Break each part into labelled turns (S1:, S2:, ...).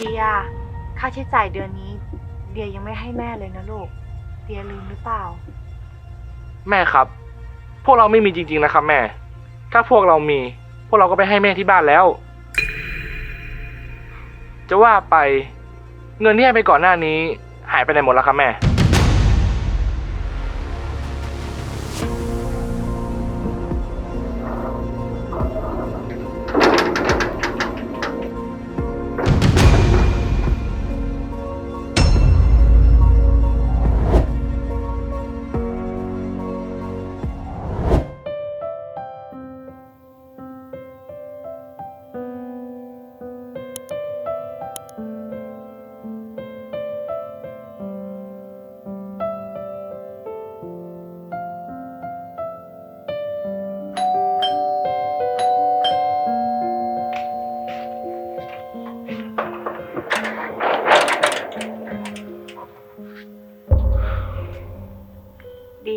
S1: เดีย ค่าใช้จ่ายเดือนนี้ เดียยังไม่ให้แม่เลยนะลูก เดียลืมหรือเปล่า
S2: แม่ครับ พวกเราไม่มีจริง ๆ นะครับ แม่ ถ้าพวกเรามี พวกเราก็ไปให้แม่ที่บ้านแล้ว จะว่าไป เงินที่ให้ไปก่อนหน้านี้ หายไปไหนหมดแล้วครับแม่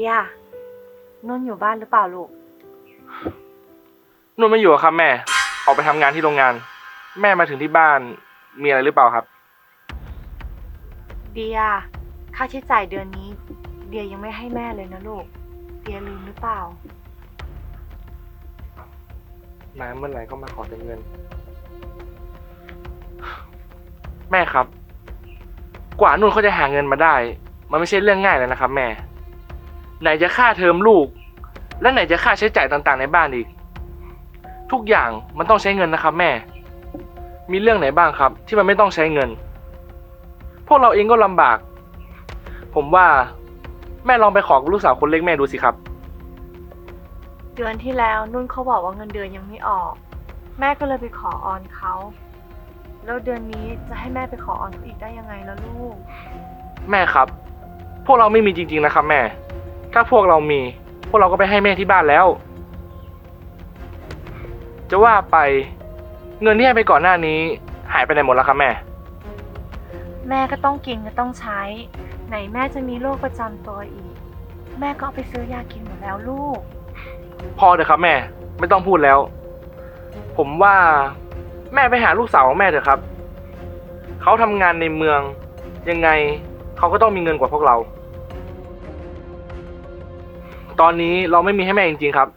S1: เดียนุ่นอยู่บ้านหรือเปล่าลูก
S2: นุ่นไม่อยู่อะครับ แม่ ออกไปทำงานที่โรงงาน แม่มาถึงที่บ้านมีอะไรหรือเปล่าครับ
S1: เดีย ค่าใช้จ่ายเดือนนี้ เดียยังไม่ให้แม่เลยนะลูก เดียลืมหรือเปล่า
S2: น้ำเมื่อไหร่ก็มาขอแต่เงิน แม่ครับ กว่านุ่นเขาจะหาเงินมาได้ มันไม่ใช่เรื่องง่ายเลยนะครับ แม่ ไหนจะค่าเทอมลูก และไหนจะค่าใช้จ่ายต่างๆ ในบ้านอีก ทุกอย่างมันต้องใช้เงินนะครับแม่ มีเรื่องไหนบ้างครับ ที่มันไม่ต้องใช้เงิน พวกเราเองก็ลำบาก ผมว่าแม่ลองไปขอกับลูกสาวคนเล็กแม่ดูสิครับ
S1: เดือนที่แล้วนุ่นเขาบอกว่าเงินเดือนยังไม่ออก แม่ก็เลยไปขอออนเขาแล้วเดือนนี้จะให้แม่ไปขอออนเขาอีกได้ยังไงล่ะลูก
S2: แม่ครับ พวกเราไม่มีจริง ๆนะครับ แม่ ถ้าพวกเรามี พวกเราก็ไปให้แม่ที่บ้านแล้ว จะว่าไปเงินที่ให้ไปก่อนหน้านี้ หายไปไหนหมดแล้วครับแม่
S1: แม่ก็ต้องกินก็ต้องใช้ ไหนแม่จะมีโรคประจำตัวอีก แม่ก็เอาไปซื้อยากินหมดแล้วลูก
S2: พอเถอะครับแม่ ไม่ต้องพูดแล้ว ผมว่าแม่ไปหาลูกสาวของแม่เถอะครับ เขาทำงานในเมือง ยังไงเขาก็ต้องมีเงินกว่าพวกเรา ตอนนี้เราไม่มีให้แม่จริงๆครับ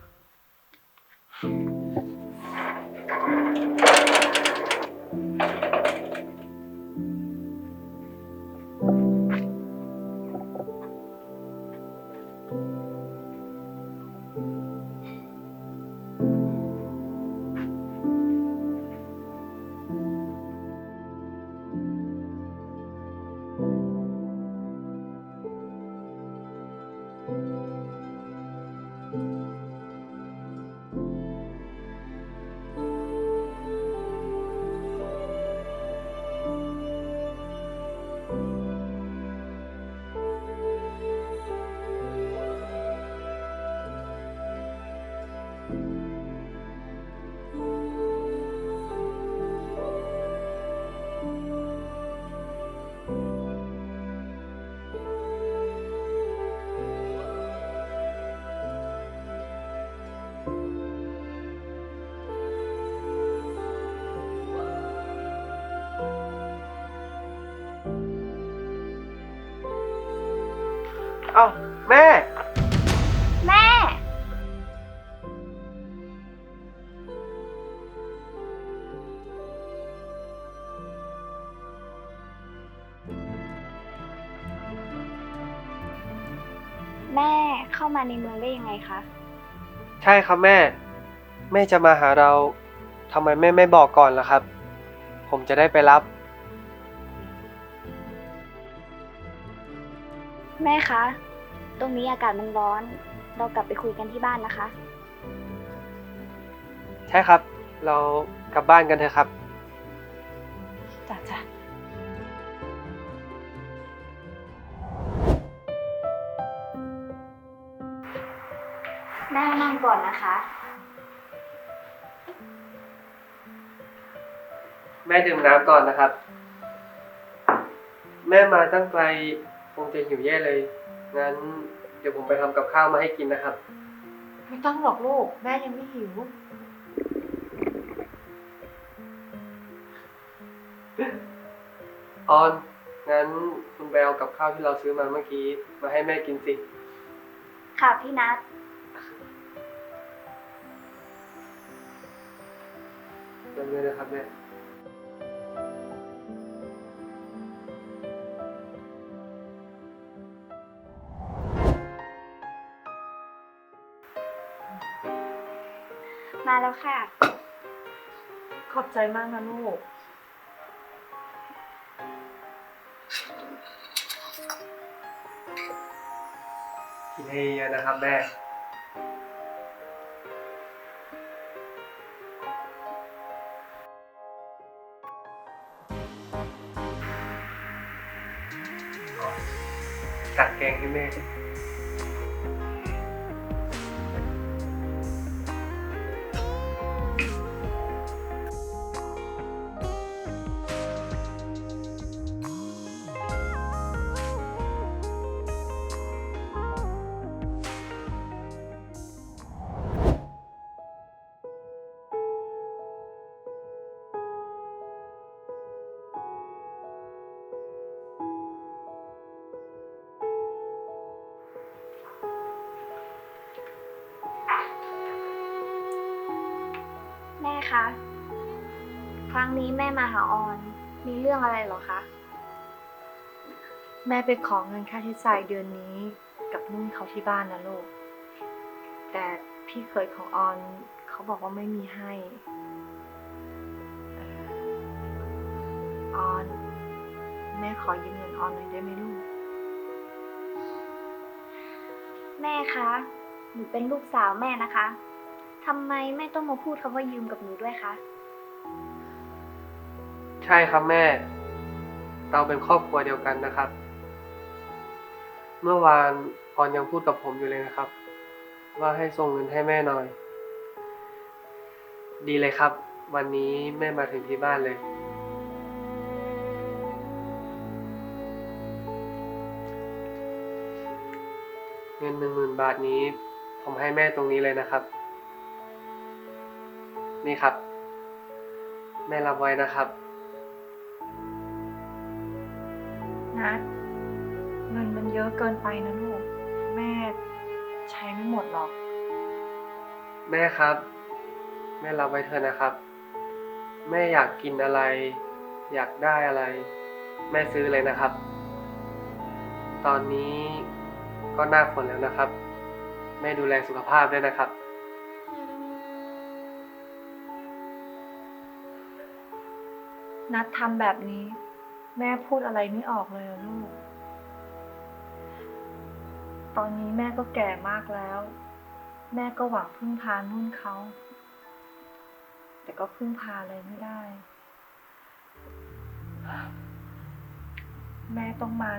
S3: เอ้าแม่
S1: แม่
S4: แม่เข้ามาในเมืองได้ยังไงคะ
S3: ใช่ครับแม่ แม่จะมาหาเราทำไมแม่ไม่บอกก่อนล่ะครับ ผมจะได้ไปรับ
S4: แม่คะ ตรงนี้อากาศมันร้อน เรากลับไปคุยกันที่บ้านนะคะ
S3: ใช่ครับ เรากลับบ้านกันเถอะครับ
S1: จ้ะจ้ะ
S4: แม่นั่งก่อนนะคะ
S3: แม่ดื่มน้ำก่อนนะครับ แม่มาตั้งไกลคงจะหิวแย่เลย งั้นเดี๋ยวผมไปทำกับข้าวมาให้กินนะครับ
S1: ไม่ต้องหรอกลูก แม่ยังไม่หิว
S3: ออน งั้นคุณไปเอากับข้าวที่เราซื้อมาเมื่อกี้ มาให้แม่กินสิ
S4: ค่ะพี่นัท
S3: เริ่มเลยนะครับแม่
S4: แล้วค่ะ
S1: ขอบใจมากนะลูก
S3: กินให้เยอะนะครับแม่ ตักแกงให้แม่
S4: แม่ คะ ครั้งนี้แม่มาหาออน มีเรื่องอะไรเหรอคะ
S1: แม่ไปขอเงินค่าใช้จ่ายเดือนนี้กับนุ่นเขาที่บ้านนะลูก แต่พี่เคยของออนเขาบอกว่าไม่มีให้เอ่อออน แม่ขอยืมเงินออนหน่อยได้ไหมลูก
S4: แม่คะ หนูเป็นลูกสาวแม่นะคะ ทำไมแม่ต้องมาพูดคำว่ายืมกับหนูด้วยคะ
S3: ใช่ครับแม่ เราเป็นครอบครัวเดียวกันนะครับ เมื่อวานออนยังพูดกับผมอยู่เลยนะครับ ว่าให้ส่งเงินให้แม่หน่อย ดีเลยครับ วันนี้แม่มาถึงที่บ้านเลย เงินหนึ่งหมื่นบาทนี้ ผมให้แม่ตรงนี้เลยนะครับ นี่ครับ แม่รับไว้นะครับ
S1: นัดเงินมันเยอะเกินไปนะลูก แม่ใช้ไม่หมดหรอก
S3: แม่ครับ แม่รับไว้เถอะนะครับ แม่อยากกินอะไร อยากได้อะไร แม่ซื้อเลยนะครับ ตอนนี้ก็หน้าฝนแล้วนะครับ แม่ดูแลสุขภาพด้วยนะครับ
S1: นัดทำแบบนี้ แม่พูดอะไรไม่ออกเลยลูก ตอนนี้แม่ก็แก่มากแล้ว แม่ก็หวังพึ่งพานุ่นเขา แต่ก็พึ่งพาอะไรไม่ได้ แม่ต้องมา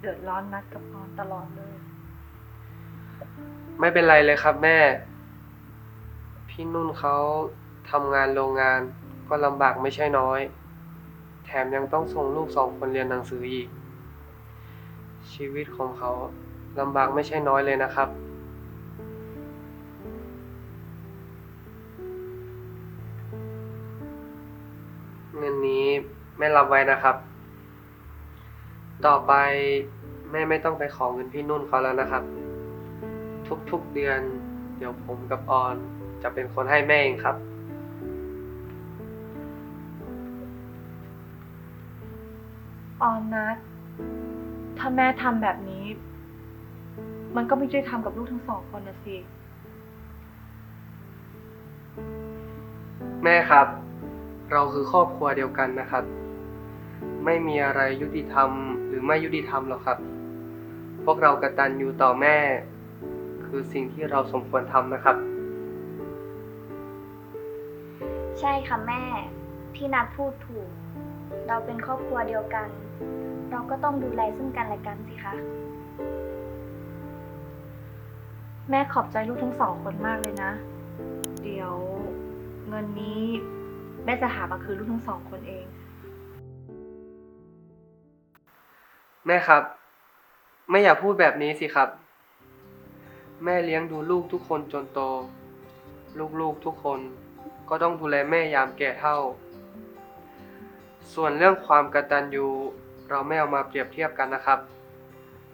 S1: เดือดร้อนนัดกับออนตลอดเลย
S3: ไม่เป็นไรเลยครับแม่ พี่นุ่นเขาทำงานโรงงานก็ลำบากไม่ใช่น้อย แถมยังต้องส่งลูกสองคนเรียนหนังสืออีก ชีวิตของเขาลำบากไม่ใช่น้อยเลยนะครับ เงินนี้แม่รับไว้นะครับ ต่อไปแม่ไม่ต้องไปขอเงินพี่นุ่นเขาแล้วนะครับ ทุกๆเดือน เดี๋ยวผมกับออนจะเป็นคนให้แม่เองครับ
S1: ออนนัดถ้าแม่ทำแบบนี้ มันก็ไม่ได้ทำกับลูกทั้งสองคนนะสิ
S3: แม่ครับ เราคือครอบครัวเดียวกันนะครับ ไม่มีอะไรยุติธรรม หรือไม่ยุติธรรมหรอกครับ พวกเรากตัญญูต่อแม่ คือสิ่งที่เราสมควรทำนะครับ
S4: ใช่ค่ะแม่ พี่นัทพูดถูก เราเป็นครอบครัวเดียวกัน เราก็ต้องดูแลซึ่งกันและกันสิคะ
S1: แม่ขอบใจลูกทั้งสองคนมากเลยนะ เดี๋ยวเงินนี้แม่จะหามาคืนลูกทั้งสองคนเอง
S3: แม่ครับไม่อย่าพูดแบบนี้สิครับ แม่เลี้ยงดูลูกทุกคนจนโต ลูกๆทุกคนก็ต้องดูแลแม่ยามแก่เท่า ส่วนเรื่องความกตัญญู เราไม่เอามาเปรียบเทียบกันนะครับ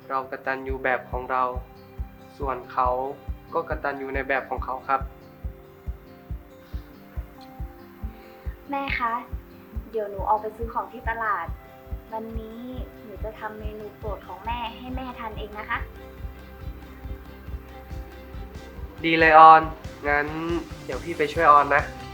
S3: เรากตัญญูแบบของเรา ส่วนเขาก็กตัญญูในแบบของเขาครับ
S4: แม่คะ เดี๋ยวหนูออกไปซื้อของที่ตลาด วันนี้หนูจะทำเมนูโปรดของแม่ให้แม่ทานเองนะคะ
S3: ดีเลยออน งั้นเดี๋ยวพี่ไปช่วยออนนะ
S4: ค